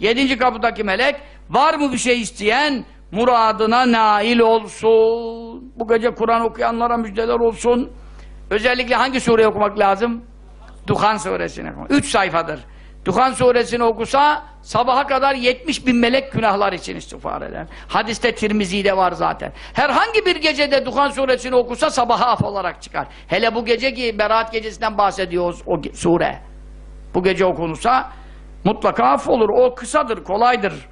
Yedinci kapıdaki melek var mı bir şey isteyen muradına nail olsun. Bu gece Kur'an okuyanlara müjdeler olsun. Özellikle hangi sureyi okumak lazım? Duhan suresini okumak. Üç sayfadır. Duhan suresini okusa sabaha kadar 70 bin melek günahlar için istiğfar eder. Hadiste Tirmizi'de var zaten. Herhangi bir gecede Duhan suresini okusa sabaha af olarak çıkar. Hele bu gece ki Berat gecesinden bahsediyoruz o sure. Bu gece okunursa mutlaka af olur. O kısadır, kolaydır.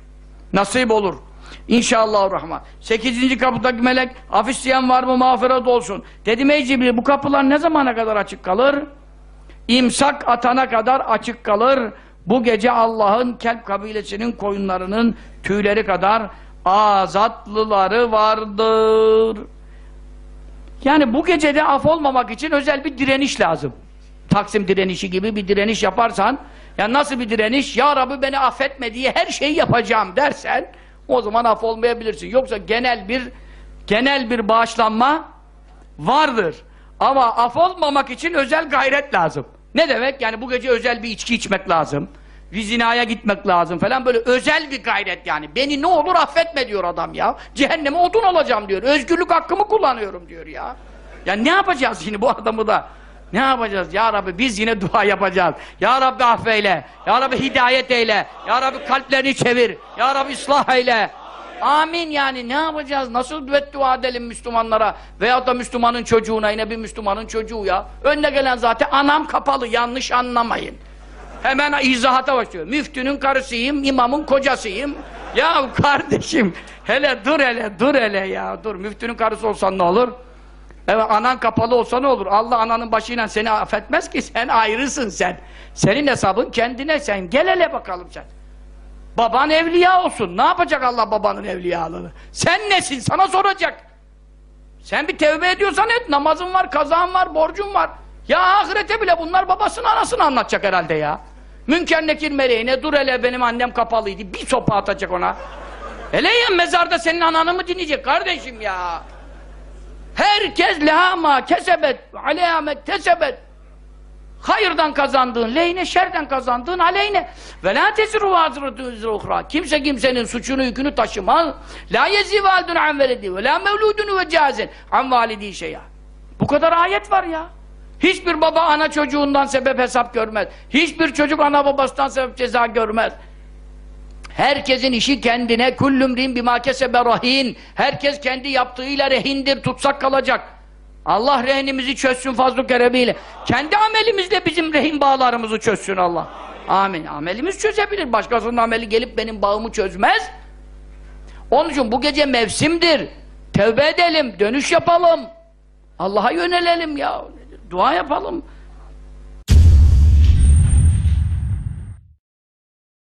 Nasip olur. İnşallah rahman. Sekizinci kapıdaki melek af isteyen var mı mağfiret olsun. Dedim ey Cibril bu kapılar ne zamana kadar açık kalır? İmsak atana kadar açık kalır. Bu gece Allah'ın kelp kabilesinin koyunlarının tüyleri kadar azatlıları vardır. Yani bu gecede af olmamak için özel bir direniş lazım. Taksim direnişi gibi bir direniş yaparsan, ya nasıl bir direniş? Ya Rabbi beni affetme diye her şeyi yapacağım dersen, o zaman af olmayabilirsin. Yoksa genel bir genel bir bağışlanma vardır. Ama af olmamak için özel gayret lazım. Ne demek? Yani bu gece özel bir içki içmek lazım. Bir zinaya gitmek lazım falan böyle özel bir gayret yani. Beni ne olur affetme diyor adam ya. Cehenneme odun olacağım diyor. Özgürlük hakkımı kullanıyorum diyor ya. Ya ne yapacağız şimdi bu adamı da? Ne yapacağız? Ya Rabbi biz yine dua yapacağız. Ya Rabbi affeyle. Ya Rabbi hidayet eyle. Ya Rabbi kalplerini çevir. Ya Rabbi ıslah eyle. Amin yani ne yapacağız? Nasıl beddua edelim Müslümanlara? Veyahut da Müslümanın çocuğuna yine bir Müslümanın çocuğu ya. Önüne gelen zaten anam kapalı yanlış anlamayın. Hemen izahata başlıyor. Müftünün karısıyım, imamın kocasıyım. Ya kardeşim hele dur hele dur hele ya dur. Müftünün karısı olsan ne olur? Evet anan kapalı olsa ne olur? Allah ananın başıyla seni affetmez ki sen ayrısın sen. Senin hesabın kendine sen. Gel hele bakalım sen. Baban evliya olsun. Ne yapacak Allah babanın evliyalığını? Sen nesin? Sana soracak. Sen bir tevbe ediyorsan et. Namazın var, kazan var, borcun var. Ya ahirete bile bunlar babasının anasını anlatacak herhalde ya. Münker nekir meleğine dur hele benim annem kapalıydı. Bir sopa atacak ona. Hele ya mezarda senin ananı mı dinleyecek kardeşim ya? Herkes lehama kesebet, aleyhamet tesebet. Hayırdan kazandığın lehine, şerden kazandığın aleyhine. Ve la tesiru vazıratun üzre uhra. Kimse kimsenin suçunu yükünü taşımaz. La yezi validun an veledi ve la mevludun ve cazen an validi şeya. Bu kadar ayet var ya. Hiçbir baba ana çocuğundan sebep hesap görmez. Hiçbir çocuk ana babasından sebep ceza görmez. Herkesin işi kendine kullümrin bima kesebe rahin. Herkes kendi yaptığıyla rehindir, tutsak kalacak. Allah rehinimizi çözsün fazl-ı. Kendi amelimizle bizim rehin bağlarımızı çözsün Allah. Amin. Amelimiz çözebilir. Başkasının ameli gelip benim bağımı çözmez. Onun için bu gece mevsimdir. Tevbe edelim, dönüş yapalım. Allah'a yönelelim ya. Dua yapalım.